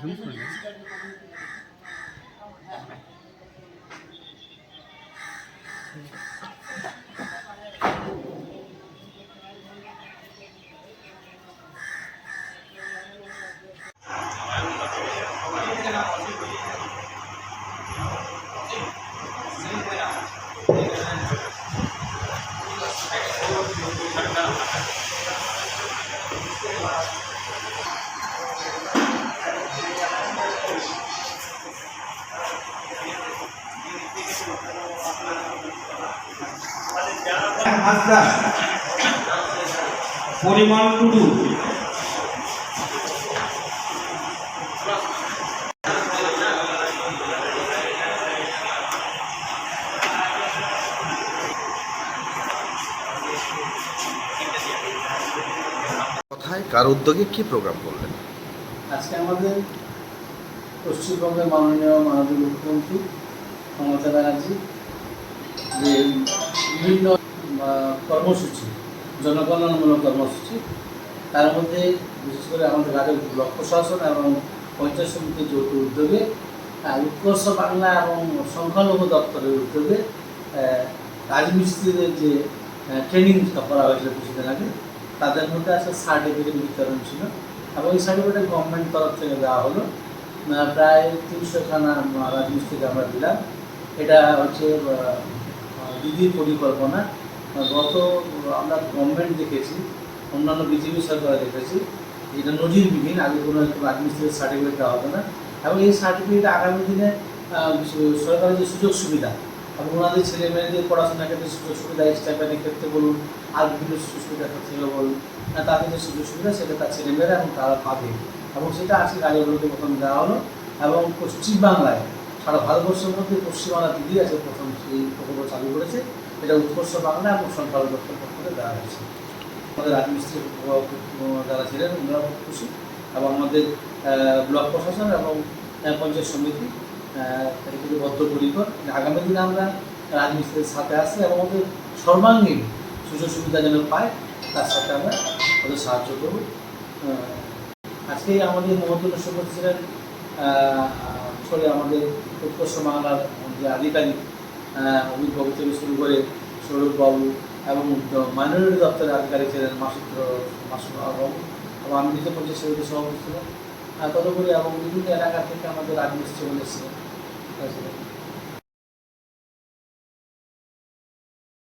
점수를 내. হাসদা পরিমল টুডু। কথায় কার উদ্যোগে কি প্রোগ্রাম করলেন? আজকে আমাদের পশ্চিমবঙ্গের মাননীয় মাননীয় মুখ্যমন্ত্রী মমতা ব্যানার্জি যে বিভিন্ন কর্মসূচি জনকল্যাণমূলক কর্মসূচি। তার মধ্যে বিশেষ করে আমাদের রাজ্যের ব্লক প্রশাসন এবং পঞ্চায়েত সমিতির যৌথ উদ্যোগে উৎকর্ষ বাংলা এবং সংখ্যালঘু দপ্তরের উদ্যোগে রাজমিস্ত্রিদের যে ট্রেনিং করা হয়েছিল কিছুদিন আগে, তাদের মধ্যে আছে সার্টিফিকেট বিতরণ ছিল এবং এই সার্টিফিকেট গভর্নমেন্ট তরফ থেকে দেওয়া হলো। প্রায় তিনশো খানা রাজমিস্ত্রিকে আমরা দিলাম। এটা হচ্ছে দিদির পরিকল্পনা। গত আমরা গভর্নমেন্ট দেখেছি অন্যান্য বিজেপি সরকার দেখেছি এটা নজিরবিহীন আগে কোনো রাজমিস্ত্রির সার্টিফিকেট দেওয়া হতো না। এবং এই সার্টিফিকেট আগামী দিনে সরকারের যে সুযোগ সুবিধা এবং ওনাদের ছেলে মেয়েদের পড়াশোনার ক্ষেত্রে সুযোগ সুবিধা স্টাইপেন্ডের ক্ষেত্রে বলুন আর বিভিন্ন সুযোগ সুবিধার ক্ষেত্রে বলুন আহ, তাদের যে সুযোগ সুবিধা সেটা তার ছেলেমেয়েরা এবং তারা পাবে। এবং সেটা আজকে গাড়িগুলোকে প্রথম দেওয়া হলো এবং পশ্চিমবাংলায় সারা ভারতবর্ষের মধ্যে পশ্চিমবাংলা দিদি আছে, প্রথম এই প্রকল্প চালু করেছে। এটা উৎকর্ষ বাংলা এবং সংখ্যালঘু দপ্তর পক্ষ থেকে দেওয়া হয়েছে। আমাদের রাজমিস্ত্রি যারা ছিলেন ওনারা খুব খুশি। এবং আমাদের ব্লক প্রশাসন এবং পঞ্চায়েত সমিতি এগুলো বদ্ধপরিকর। আগামী দিনে আমরা রাজমিস্ত্রির সাথে আসি এবং ওদের সর্বাঙ্গীন সুযোগ সুবিধা যেন পায় তার সাথে আমরা ওদের সাহায্য করব। আজকে আমাদের মহত্ব সভাপতি ছিলেন আসলে আমাদের উৎকর্ষ বাংলার যে আধিকারিক অভিভাবক থেকে শুরু করে সৌরভবাবু এবং মাইনরিটি দপ্তরের আধিকারিক ছিলেন মাসুদ্র মাসুদাবু এবং আমি নিজে পঞ্চায়েত সমিতির সভাপতি ছিলাম। তদুপরি এবং বিভিন্ন এলাকা থেকে আমাদের রাজমিস্ত্রি বলে এসেছিলেন